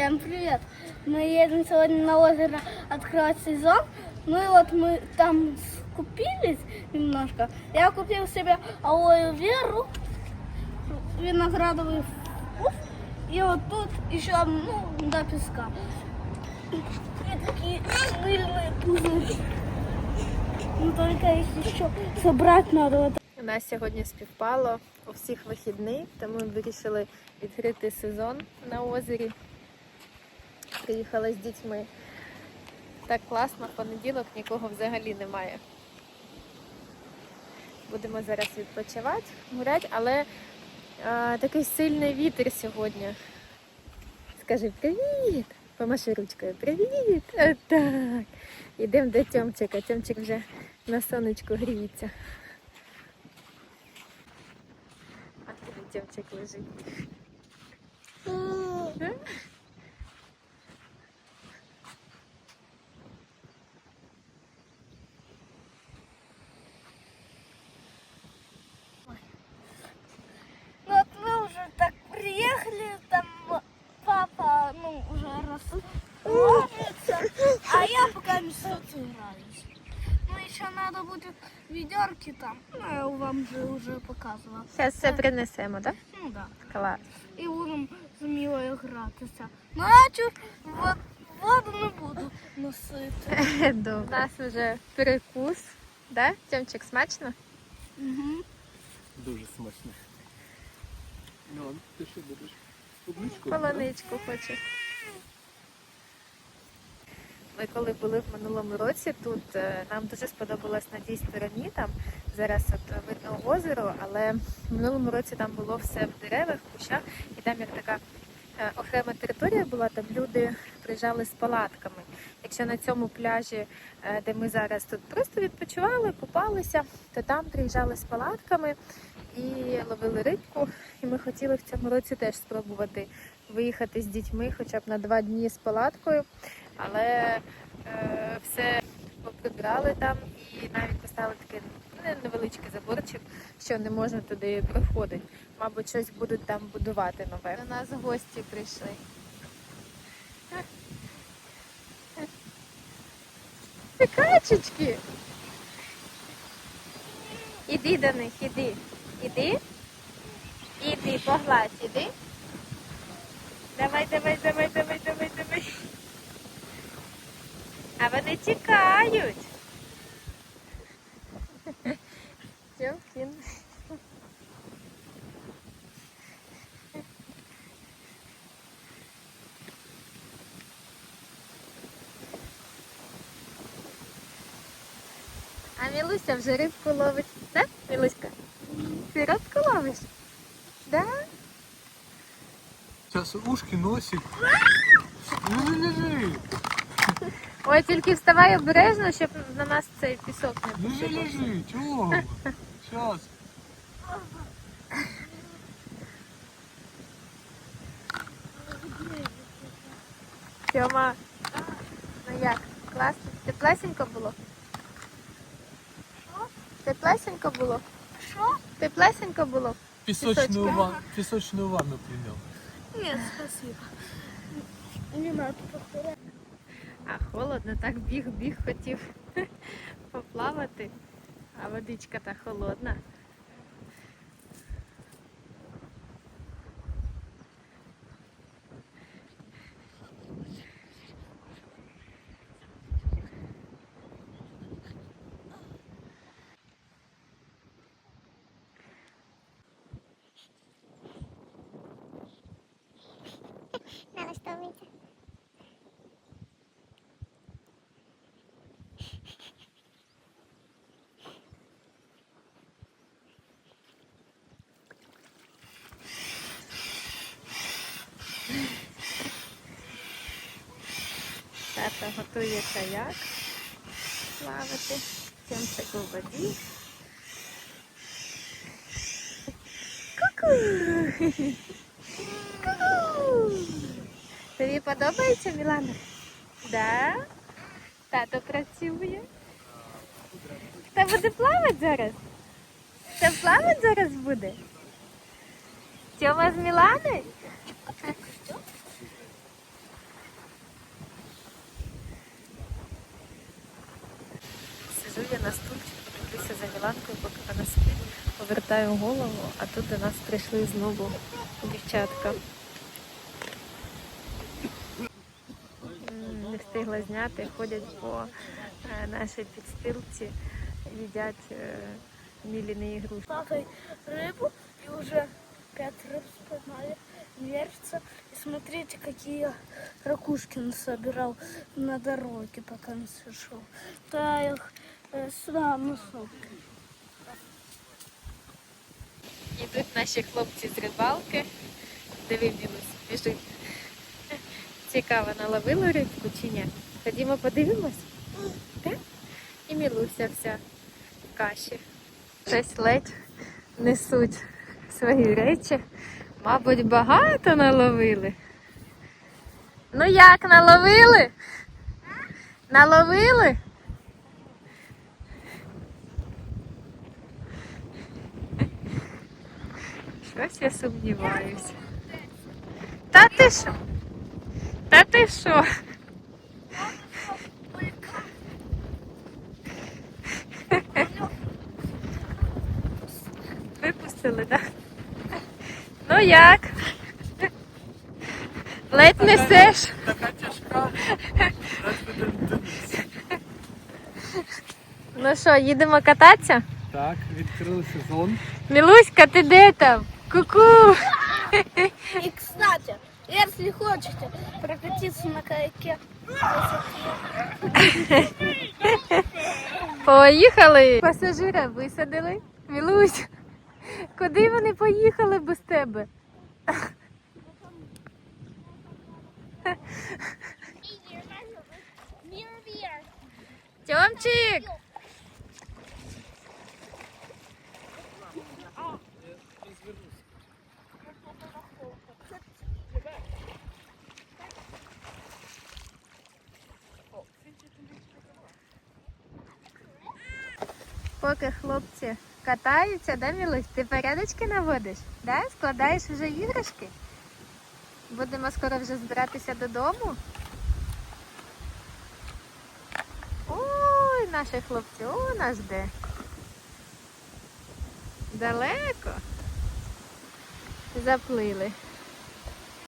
Всем привет! Мы едем сегодня на озеро открывать сезон. Ну и вот мы там скупились немножко. Я купил себе алоэ веру, виноградовый вкус. И вот тут еще ну, до песка. И такие мыльные пузыри. Ну только их еще собрать надо. Вот У нас сьогодні співпало у всіх вихідний, тому ми вирішили відкрити сезон на озері. Приїхали з дітьми. Так класно, понеділок нікого взагалі немає. Будемо зараз відпочивати, гуляти, але а, такий сильний вітер сьогодні. Скажи привіт! Помаши ручкою. Привіт! А, так. Йдемо до Тьомчика. Тьомчик вже на сонечку гріється. А тут Тьомчик лежить. Да? Ну вот мы уже так приехали, там папа, ну, уже расложится, а я пока не играюсь. Ну, еще надо ведерки там, ну, я вам же уже показывала. Зараз все принесемо, так? Ну, да. Клас. І будемо з Мілою гратися. Ну, а воду не буду носити. Добре. У нас вже перекус. Да? Тьомчик, смачно? Угу. Дуже смачно. Ну, ти що будеш? Полоничку хочу. Ми коли були в минулому році тут, е, нам дуже сподобалось на тій стороні. Там зараз от видно озеро, але в минулому році там було все в деревах, в кущах, і там як така е, окрема територія була, там люди приїжджали з палатками. Якщо на цьому пляжі, е, де ми зараз тут просто відпочивали, купалися, то там приїжджали з палатками і ловили рибку. І ми хотіли в цьому році теж спробувати виїхати з дітьми хоча б на два дні з палаткою, але е, все поприбрали там і навіть поставили такий невеличкий заборчик, що не можна туди проходити. Мабуть, щось будуть там будувати нове. До нас гості прийшли. Це качечки. Іди до них, іди. Іди. Іди, погладь, іди. Давай, давай, давай, давай, давай, давай. А вони тікають. Тьомкін. А Мілуся вже рибку ловить. Да, Мілуська? Ти рибку ловиш? Да? Зараз ушки, носик. Ну не лежи. Ой, тільки вставай обережно, щоб на нас цей пісок не Ну не лежи. Чого? Зараз. Тьома, ну як, класно. Теплесенько було? Теплесенько було? Що? Теплесенько було? Пісочну, Пісочка. ван... Пісочну ванну прийняв. Нет, спасибо. Не надо повторять. А холодно, так біг-біг хотів поплавати, а водичка та холодна. Тато готує каяк плавати. Тімчик у воді. Ку-ку! Ку-ку! Тобі подобається, Мілана? Да? Тато працює. Хто буде плавати зараз? Хто плавати зараз буде? Тьома з Міланою? нас тут, туди за гіланкою, поки вона спить, повертаю голову, а тут до нас прийшли знову дівчатка. Не встигла зняти, ходять по е, нашій підстилці, їдять е, міліні ігрушки. Папай рибу і вже п'ять риб спіймали. Мерзится. И смотрите, какие ракушки он собирал на дороге, пока он сошел. Да, их э, сюда носок. Ідуть наші хлопці з рибалки. Диви, Мілусь, біжить. Цікаво, наловили рибку чи ні? Ходімо подивимось. Так? І Мілуся вся в каші. Щось ледь несуть свої речі. Мабуть, багато наловили. Ну як, наловили? Наловили? Щось я сумніваюся. Та ти що? Та ти що? Випустили, так? Ну як? Ледь несеш? Така тяжка. Ну що, їдемо кататися? Так, відкрили сезон. Мілуська, ти де там? Ку-ку! И, кстати, если хотите прокатиться на каяке, Поїхали! Пасажира висадили. Мілусь, куди вони поїхали без тебе? Тьомчик! Поки хлопці катаються, да, Мілусь? Ти порядочки наводиш? Да? Складаєш вже іграшки? Будемо скоро вже збиратися додому. Ой, наші хлопці, о, нас де. Далеко. Заплили.